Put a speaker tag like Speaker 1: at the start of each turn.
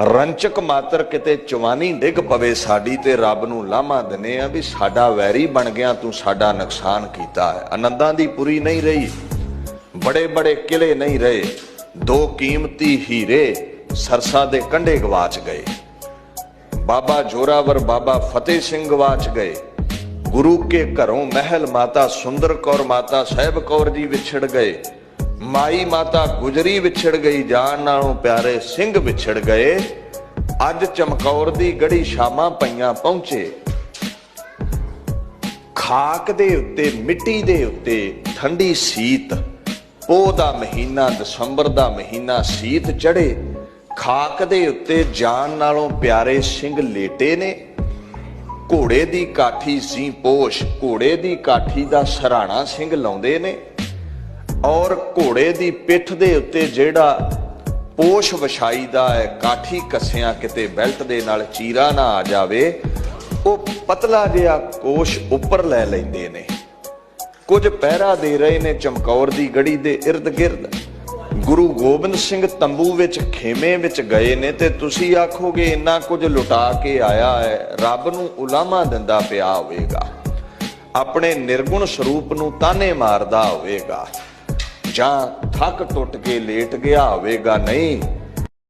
Speaker 1: ਰੰਚਕ ਮਾਤਰ ਕਿਤੇ ਚਵਾਨੀ ਡਿੱਗ ਪਵੇ ਸਾਡੀ ਤੇ ਰੱਬ ਨੂੰ ਲਾਮਾ ਦਨੇ ਆ ਵੀ ਸਾਡਾ ਵੈਰੀ ਬਣ ਗਿਆ, ਤੂੰ ਸਾਡਾ ਨੁਕਸਾਨ ਕੀਤਾ ਹੈ। ਆਨੰਦਾਂ ਦੀ ਪੂਰੀ ਨਹੀਂ ਰਹੀ, ਬੜੇ ਬੜੇ ਕਿਲੇ ਨਹੀਂ ਰਹੇ, ਦੋ ਕੀਮਤੀ ਹੀਰੇ ਸਰਸਾ ਦੇ ਕੰਢੇ ਗਵਾਚ ਗਏ। ਬਾਬਾ ਜੋਰਾਵਰ, ਬਾਬਾ ਫਤਿਹ ਸਿੰਘ ਗਵਾਚ ਗਏ। ਗੁਰੂ ਕੇ ਘਰੋਂ ਮਹਿਲ ਮਾਤਾ ਸੁੰਦਰ ਕੌਰ, ਮਾਤਾ ਸਾਹਿਬ ਕੌਰ ਜੀ ਵਿਛੜ ਗਏ। ਮਾਈ ਮਾਤਾ ਗੁਜਰੀ ਵਿਛੜ ਗਈ, ਜਾਨ ਨਾਲੋਂ ਪਿਆਰੇ ਸਿੰਘ ਵਿਛੜ ਗਏ। ਅੱਜ ਚਮਕੌਰ ਦੀ ਗੜੀ ਸ਼ਾਮਾਂ ਪਈਆਂ ਪਹੁੰਚੇ। ਖਾਕ ਦੇ ਉੱਤੇ, ਮਿੱਟੀ ਦੇ ਉੱਤੇ ਠੰਡੀ ਸੀਤ। ਪੋਹ ਦਾ ਮਹੀਨਾ, ਦਸੰਬਰ ਦਾ ਮਹੀਨਾ ਸੀਤ ਚੜੇ ਖਾਕ ਦੇ ਉੱਤੇ ਜਾਨ ਨਾਲੋਂ ਪਿਆਰੇ ਸਿੰਘ ਲੇਟੇ ਨੇ। ਘੋੜੇ ਦੀ ਕਾਠੀ ਸੀ ਪੋਸ਼, ਘੋੜੇ ਦੀ ਕਾਠੀ ਦਾ ਸਰਾਣਾ ਸਿੰਘ ਲਾਉਂਦੇ ਨੇ। ਔਰ ਘੋੜੇ ਦੀ ਪਿੱਠ ਦੇ ਉੱਤੇ ਜਿਹੜਾ ਪੋਸ਼ ਵਿਛਾਈ ਦਾ ਹੈ, ਕਾਠੀ ਕੱਸਿਆਂ ਕਿਤੇ ਬੈਲਟ ਦੇ ਨਾਲ ਚੀਰਾ ਨਾ ਆ ਜਾਵੇ, ਉਹ ਪਤਲਾ ਜਿਹਾ ਕੋਸ਼ ਉੱਪਰ ਲੈ ਲੈਂਦੇ ਨੇ। ਕੁਝ ਪਹਿਰਾ ਦੇ ਰਹੇ ਨੇ ਚਮਕੌਰ ਦੀ ਗੜੀ ਦੇ ird-gird ਗੁਰੂ ਗੋਬਿੰਦ ਸਿੰਘ ਤੰਬੂ ਵਿੱਚ ਖੇਮੇ ਵਿੱਚ ਗਏ ਨੇ ਤੇ ਤੁਸੀਂ ਆਖੋਗੇ, ਇੰਨਾ ਕੁਝ ਲੁਟਾ ਕੇ ਆਇਆ ਹੈ, ਰੱਬ ਨੂੰ ਉਲਾਮਾ ਦਿੰਦਾ ਪਿਆ ਹੋਵੇਗਾ। ਆਪਣੇ ਨਿਰਗੁਣ ਸਰੂਪ ਨੂੰ ਤਾਨੇ ਮਾਰਦਾ ਹੋਵੇਗਾ। ਜਾਂ ਥੱਕ ਟੁੱਟ ਕੇ ਲੇਟ ਗਿਆ ਹੋਵੇਗਾ ਨਹੀਂ